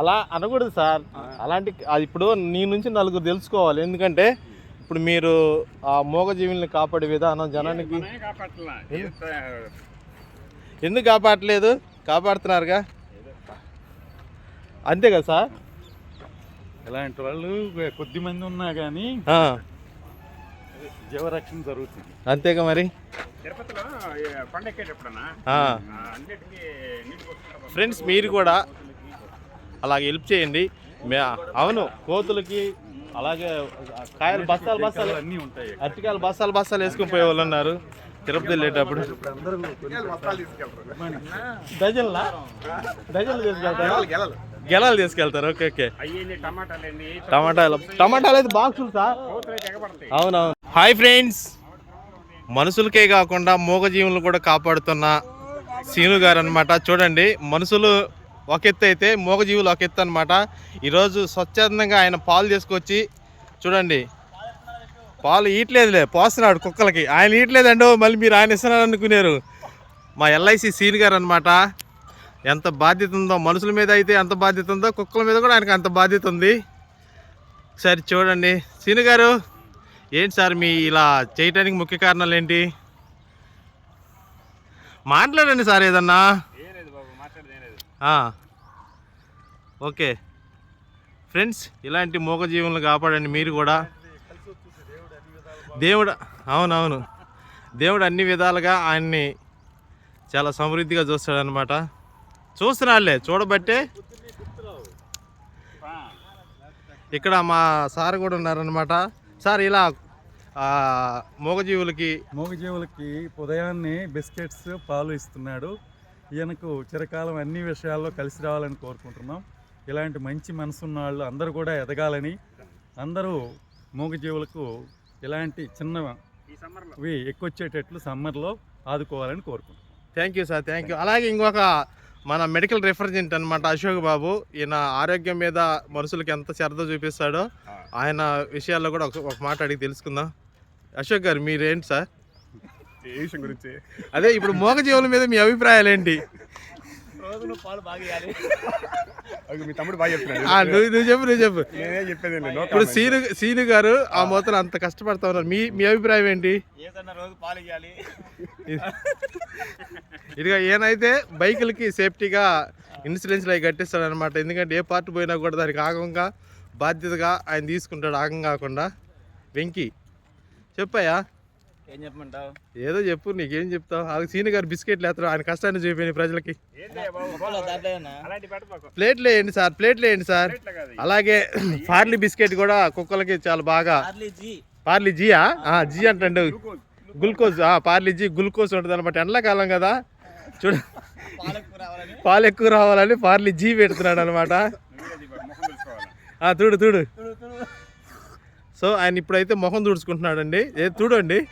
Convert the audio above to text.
అలా అనకూడదు సార్. అలాంటి అది ఇప్పుడు నీ నుంచి నలుగురు తెలుసుకోవాలి. ఎందుకంటే ఇప్పుడు మీరు ఆ మూగజీవుల్ని కాపాడే విధానం జనానికి ఎందుకు కాపాడట్లేదు? కాపాడుతున్నారుగా? అంతే కదా సార్? ఇలాంటి వాళ్ళు కొద్ది మంది ఉన్నా కానీ జీవరక్షణ జరుగుతుంది. అంతేగా మరి? ఫ్రెండ్స్ మీరు కూడా అలాగే హెల్ప్ చేయండి. అవును కోతులకి అలాగే కాయలు బస్తాలు బస్తాలు అన్నీ ఉంటాయి. అరటికాయలు బస్తాలు బస్తాలు వేసుకుని పోయే వాళ్ళు ఉన్నారు. తిరుపతి వెళ్ళేటప్పుడు. డజన్లా? డజన్లు తీసుకెళ్తారు? గెలాలు తీసుకెళ్తారు. Okay okay. టమాటాలు. టమాటాలు అయితే బాక్సులు సార్ అవునవును. Hi friends. మనుషులకే కాకుండా మూగజీవులను కూడా కాపాడుతున్న సీను గారు అనమాట చూడండి మనుషులు ఒక ఎత్తు అయితే మూగజీవులు ఒక ఎత్తు అనమాట ఈరోజు స్వచ్ఛందంగా ఆయన పాలు తీసుకొచ్చి చూడండి. పాలు ఈయట్లేదులే పోస్తున్నాడు కుక్కలకి. ఆయన ఈయట్లేదండో మళ్ళీ మీరు ఆయన ఇస్తున్నారు అనుకున్నారు మా ఎల్ఐసి సీన్ గారు అనమాట ఎంత బాధ్యత ఉందో మనుషుల మీద అయితే ఎంత బాధ్యత ఉందో కుక్కల మీద కూడా ఆయనకు అంత బాధ్యత ఉంది. సరే చూడండి. సీను గారు ఏంటి సార్ మీ ఇలా చేయటానికి ముఖ్య కారణాలు ఏంటి? మాట్లాడండి సార్ ఏదన్నా ఏం లేదు బాబు మాట్లాడేది ఏం లేదు ఆ. ఓకే. ఫ్రెండ్స్ ఇలాంటి మూగజీవులను కాపాడండి మీరు కూడా. దేవుడు అవునవును. దేవుడు అన్ని విధాలుగా ఆయన్ని చాలా సమృద్ధిగా చూస్తాడనమాట చూస్తున్నాళ్ళే చూడబట్టే. ఇక్కడ మా సార్ కూడా ఉన్నారనమాట సార్ ఇలా మూగజీవులకి మూగజీవులకి ఉదయాన్నే బిస్కెట్స్ పాలు ఇస్తున్నాడు. ఈయనకు చిరకాలం అన్ని విషయాల్లో కలిసి రావాలని కోరుకుంటున్నాం. ఇలాంటి మంచి మనసున్న వాళ్ళు అందరూ కూడా ఎదగాలని అందరూ మూగజీవులకు ఇలాంటి చిన్నవి ఈ సమ్మర్లో. ఎక్కువచ్చేటట్లు సమ్మర్లో ఆదుకోవాలని కోరుకుంటున్నాం. Thank you sir thank you అలాగే ఇంకొక మన మెడికల్ రిఫరెంట్ అనమాట అశోక్ బాబు. ఈయన ఆరోగ్యం మీద మనుషులకి ఎంత శ్రద్ధ చూపిస్తాడో ఆయన విషయాల్లో కూడా ఒక ఒక మాట అడిగి తెలుసుకుందాం. అశోక్ గారు మీరేంటి సార్ ఏ విషయం గురించి. అదే ఇప్పుడు మూగజీవుల మీద మీ అభిప్రాయాలు ఏంటి అది మీ తమ్ముడు బాగా చెప్తున్నాడు. నువ్వు నువ్వు చెప్పు నువ్వు చెప్పు. నేనే చెప్పేది ఇప్పుడు సీను సీను గారు ఆ మూతను అంత కష్టపడతా ఉన్నారు. మీ మీ అభిప్రాయం ఏంటి? ఏదన్నా రోజు పాలు ఇవ్వాలి ఇదిగా ఈయనైతే బైకులకి సేఫ్టీగా ఇన్సూరెన్స్ అవి కట్టిస్తాడు అనమాట ఎందుకంటే ఏ పార్ట్ పోయినా కూడా దానికి ఆగంగా బాధ్యతగా ఆయన తీసుకుంటాడు ఆగం కాకుండా. వెంకీ చెప్పయ్యా. ఏం చెప్పమంటావు? ఏదో చెప్పు నీకేం చెప్తావు? ఆ సీని గారు బిస్కెట్లు వేస్తారు ఆయన కష్టాన్ని చూపించాయి ప్రజలకి. ప్లేట్లు వేయండి సార్ ప్లేట్లు వేయండి సార్. అలాగే పార్లీ బిస్కెట్ కూడా కుక్కలకి చాలా బాగా. పార్లీ జీ. పార్లీ జీయా? ఆ, జీ అంటండు. గ్లూకోజ్. ఆ, పార్లీ జీ గ్లూకోజ్ ఉంటుంది అనమాట ఎండాకాలం కదా. చూడ. పాలు ఎక్కువ రావాలని పార్లీ జీ పెడుతున్నాడు అనమాట చూడు చూడు. సో ఆయన ఇప్పుడైతే మొహం తుడుచుకుంటున్నాడండి. ఏ చూడండి.